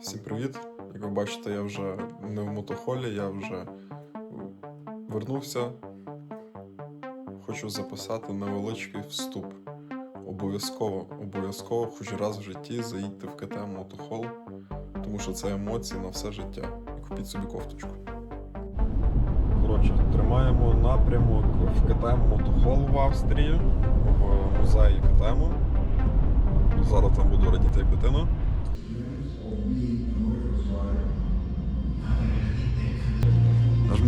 Всім привіт! Як ви бачите, я вже не в мотохолі, я вже вернувся. Хочу записати невеличкий вступ. Обов'язково, обов'язково, хоч раз в житті заїдьте в КТМ Мотохол, тому що це емоції на все життя. І купіть собі кофточку. Коротше, тримаємо напрямок в КТМ Мотохол в Австрії, в музеї КТМ. Зараз там буду радіти як дитина.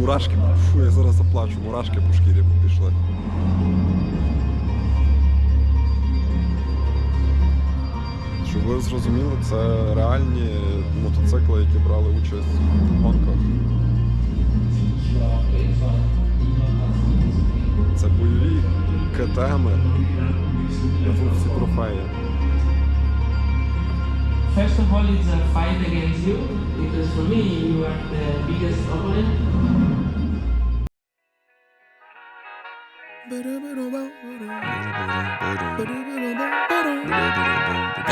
Мурашки, фу, я зараз заплачу, мурашки по шкірі пішли. Щоб ви зрозуміли, це реальні мотоцикли, які брали участь в гонках. Це бойові КТМи. Тут всі трофеї. First of all, it's a fight against you because for me, you are the biggest opponent.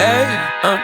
Hey, uh.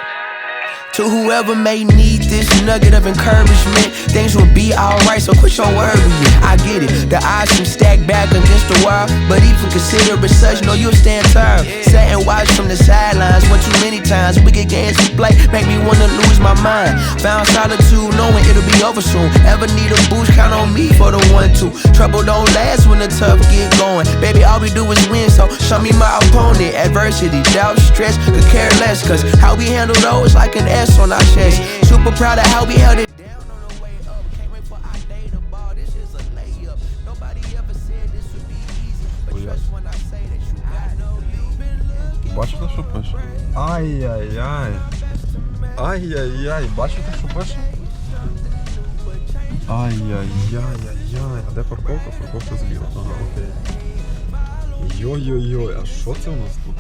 To whoever may need this nugget of encouragement, things will be alright, so quit your worrying. I get it, the odds seem stacked back against the wall, but even consider it such, no, you'll stand tall. Sat and watch from the sidelines one too many times. Wicked games we play make me wanna lose my mind. Found solitude, knowing it'll be over soon. Ever need a boost, count on me for the one two. Trouble don't last when the tough get going. Baby, all we do is win, so show me my opponent. Adversity, doubt, stress, could care less, cause how we handle those like an S on our chest. Super proud of how we held it. down on the way up. Can't wait for our day to ball. This is a layup. Nobody ever said this would be easy, but Oh, trust when I say that you got no you've been looking. Бачите, що пише? Ай-яй-яй. Ай-яй-яй, бачите, що пише? Ай-яй-яй-яй-яй. А де парковка? Парковка зліва. Ага, окей. Йой-йой-йой, а що це у нас тут?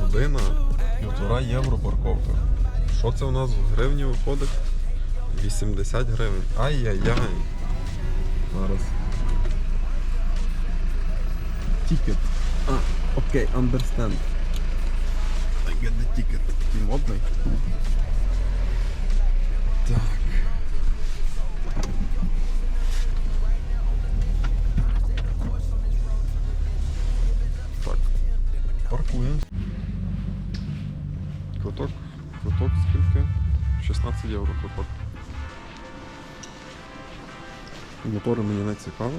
Година, півтора євро парковка. Що це у нас в гривні виходить? 80 гривень. Ай-яй-яй. Зараз. Тікет. А, окей, understand. I get the ticket. Такий модний. Так. Так. Паркуємо. Квиток. Квиток скільки? 16 євро квиток. Мотори мені не цікаво.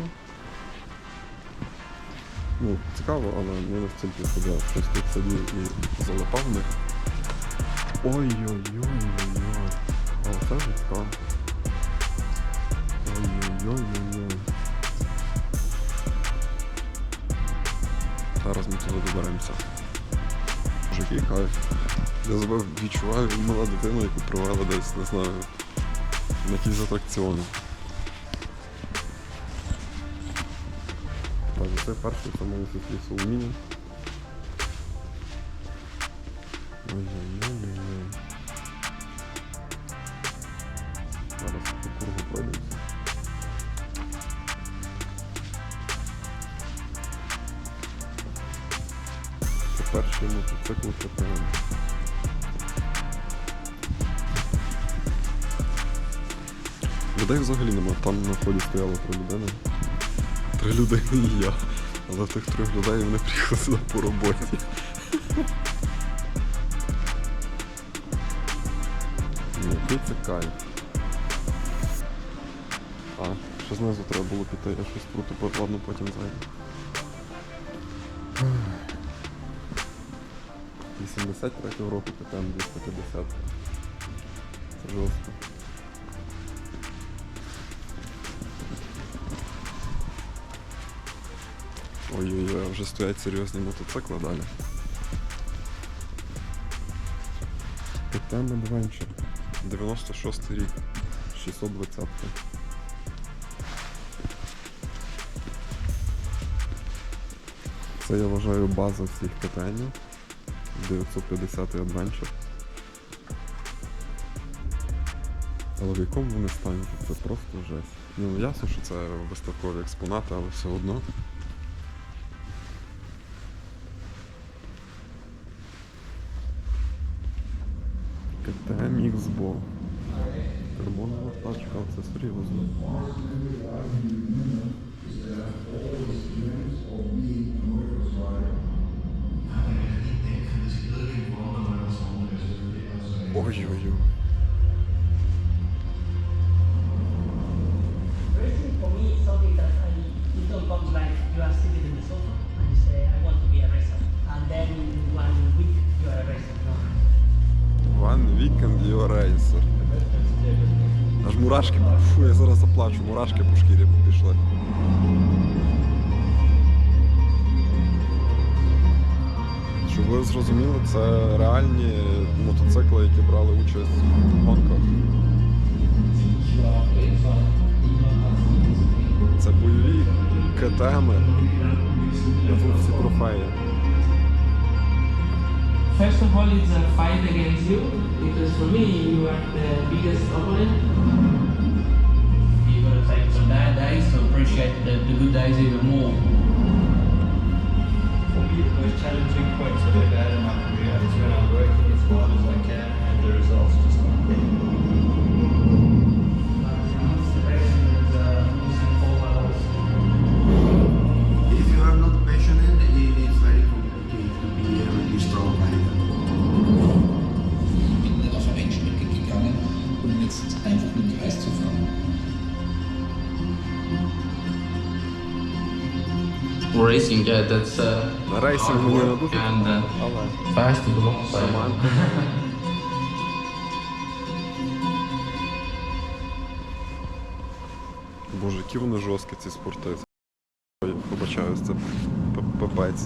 Ну, цікаво, але не настільки, щоб я щось тут сидів і залипав них. Ой-ой-ой-ой-ой. А оце вже цікаво. Ой-ой-ой-ой-ой. Зараз ми туди доберемося. Вже який кайф. Я себе відчуваю мала дитина, яку провела десь, не знаю, на якісь атракціони. Це перший це світлі Соломіні. Ой-ой-ой-ой. Це перший мотоцикл КТМ. Людей взагалі нема, там на вході стояло три людини. Три людини і я. Але тих трьох людей вони приїхали сюди по роботі. Ну, Який це кайф. А, ще знизу треба було піти, я щось круто, ладно потім зайду. 83 року КТМ 250. Це жорстко. Ой-ой-ой, а вже стоять серйозні мотоцикли далі. KTM Adventure. 96 рік. 620. Це я вважаю база всіх КТМів. 950 Adventure. Але в якому вони стані? Це просто жесть. Ну ясно, що це виставкові експонати, але все одно. КТМ X-Bo. Карбонова тачка, це серйозно. Мурашки, фу, я зараз заплачу, мурашки по шкірі пішли. Щоб ви зрозуміли, це реальні мотоцикли, які брали участь в гонках. Це бойові КТМи. Тут всі трофеї. First of all, it's a fight against you because for me, you are the biggest opponent. Appreciate the, the good days even more. For me, the most challenging points I've had in my career is when I'm working as hard as I can and the results just not there. Racing, yeah, that's uh, На hard мені не дуже, and uh, але fast and long. So, нормально. Боже, які вони жорсткі, ці спорти. Ой, Вибачаюсь, це п- пипець.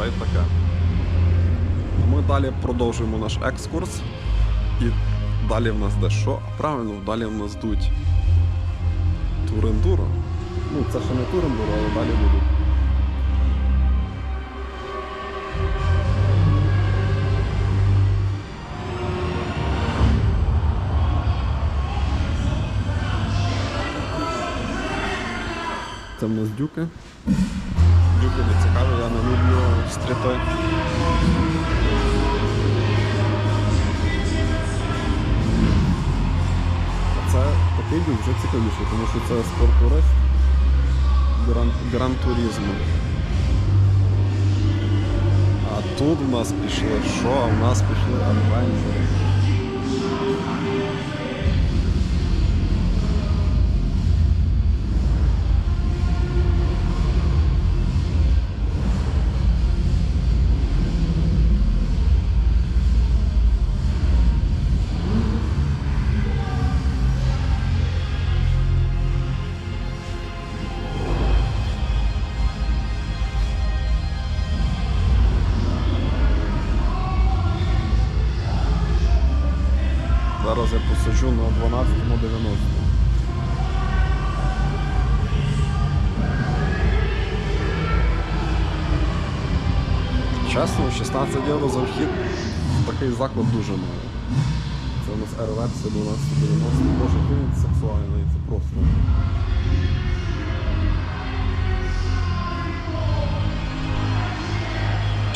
Та й таке. Ми далі продовжуємо наш екскурс. І далі в нас де що? Правильно, далі в нас йдуть турендуро. Ну, це ще не турендуро, але далі будуть. Це в нас. Дюки такий дюк вже цікавіший, тому що це спорттурист Гран, Гран Турізмо. А тут в нас пішли що? А в нас пішли адвенчури. Чесно, 16 євро за вхід такий заклад дуже мало. Це у нас R-версія 1290. Боже, який він сексуальний, це просто.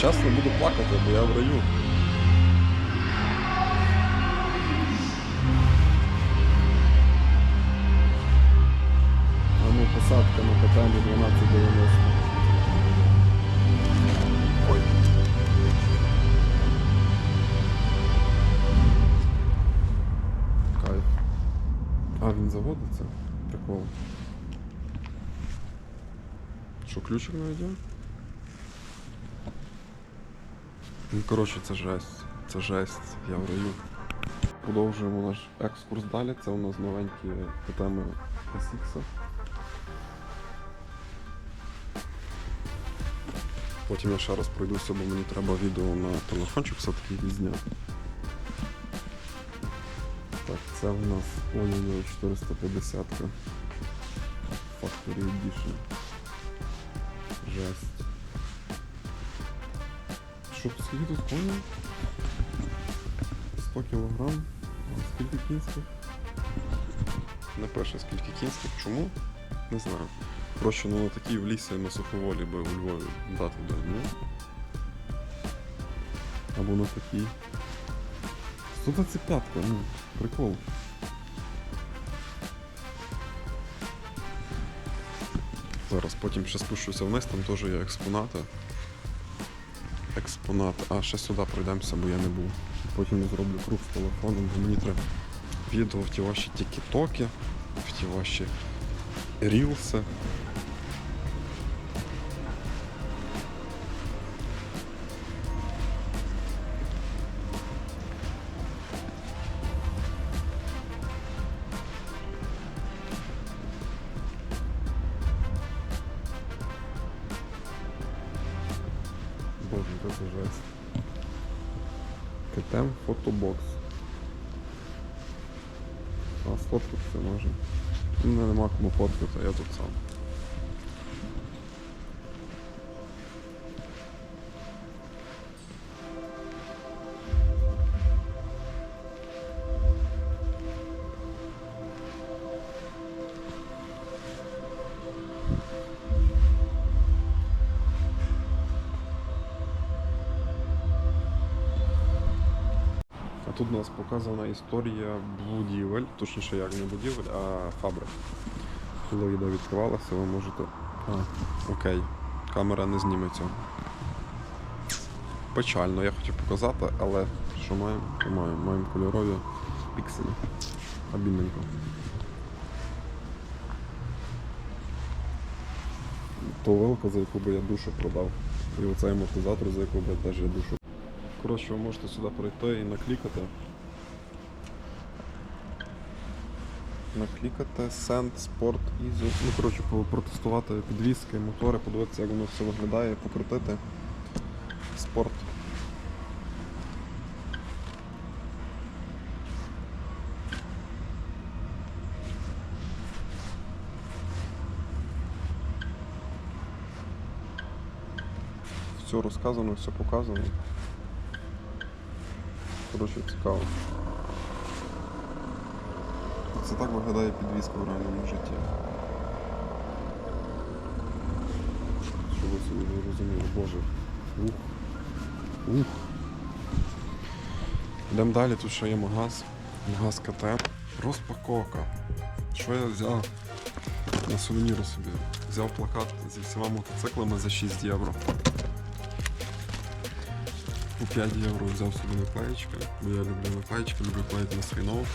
Чесно, буду плакати, бо я в раю. Ну посадка на катанні 1290. Він заводиться? Прикол. Що, ключик не йде? Ну, коротше, це жесть. Це жесть, я в раю. Продовжуємо наш екскурс далі. Це у нас новенькі КТМ SX. Потім я ще раз пройдуся, бо мені треба відео на телефончик все-таки відзняти. Це в нас ой-ой-ой 450 Factory Edition. Жесть. Що, скільки тут коней? 100 кілограм. А скільки кінських? Не пише скільки кінських. Чому? Не знаю. Проще ну на такій в лісі на суховолі би у Львові дати би, ні? Або на такій. 125, ну, прикол. Зараз потім ще спущуся вниз, там теж є експонати. Експонат. А ще сюди пройдемося, бо я не був. Потім зроблю круг з телефоном, бо мені треба відео в ті ваші тік-токи, в ті ваші рілси. Це. КТМ фотобокс. А сфоткатися може. У мене нема кому фоткати, я тут сам. Тут у нас показана історія будівель, точніше як не будівель, а фабрик. Коли їда відкривалася, ви можете. А, окей, камера не зніме цього. Печально, я хотів показати, але що маємо, то маємо. Маємо кольорові пікселі. Обідненько. То вилка, за яку би я душу продав. І оцей амортизатор, за яку би теж я душу. Коротше, ви можете сюди прийти і наклікати. Наклікати Send Sport Easy. Ну, коротше, протестувати підвіски, мотори, подивитися, як воно все виглядає, покрутити. Спорт. Все розказано, все показано. Коротше, цікаво. Це так виглядає підвізка в реальному житті. Щоб ви собі не розуміли, боже. Ух. Ух. Йдемо далі, тут ще є магаз. Магаз КТ. Розпаковка. Що я взяв? На сувеніру собі. Взяв плакат зі всіма мотоциклами за 6 євро. По 5 євро взяв собі наклеєчки, бо я люблю наклеєчки, люблю клеїти на свій ноут.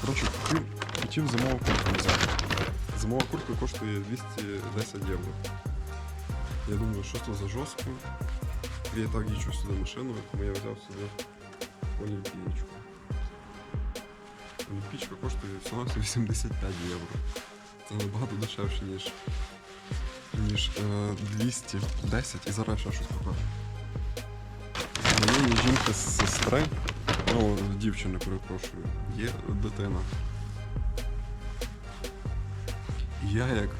Коротше, хотів, зимову куртку взяти. Зимова куртка коштує 210 євро. Я думаю, що це за жорстко. Я так їжджу сюди машиною, тому я взяв собі олімпієчку. Олімпічка коштує всього 85 євро. Це набагато дешевше, ніж ніж е, 210 і зараз ще щось покажу. Моєї жінки з сестри, ну, дівчини, перепрошую, є дитина. Я як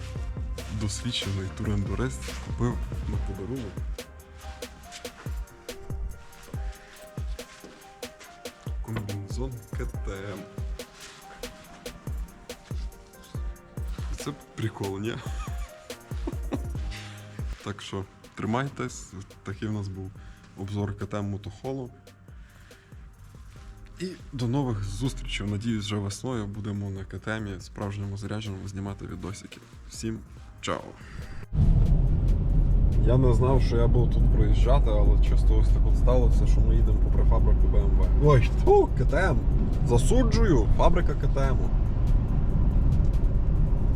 досвідчений турендурист купив на подарунок. Комбінзон КТМ. Це прикол, ні? Так що тримайтесь, такий в нас був обзор КТМ мотохолу. І до нових зустрічей. Надіюсь, вже весною будемо на КТМі справжньому зарядженому знімати відосики. Всім чао! Я не знав, що я буду тут проїжджати, але чисто ось так от сталося, що ми їдемо попри фабрику BMW. Ой, фу, КТМ. Засуджую, фабрика КТМ.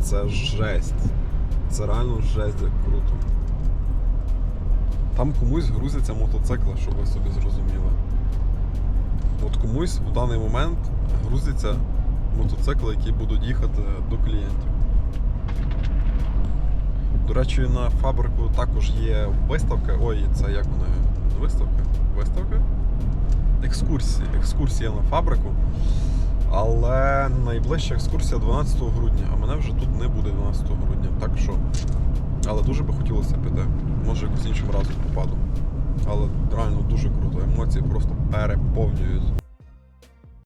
Це жесть. Це реально жесть, як круто. Там комусь грузяться мотоцикли, щоб ви собі зрозуміли. От комусь в даний момент грузяться мотоцикли, які будуть їхати до клієнтів. До речі, на фабрику також є виставка. Ой, це як вони? Виставка? Виставка? Екскурсії. Екскурсія на фабрику. Але найближча екскурсія 12 грудня, а мене вже тут не буде 12 грудня. Так що. Але дуже би хотілося піти. Може якось іншим разом попаду. Але реально дуже круто. Емоції просто переповнюють.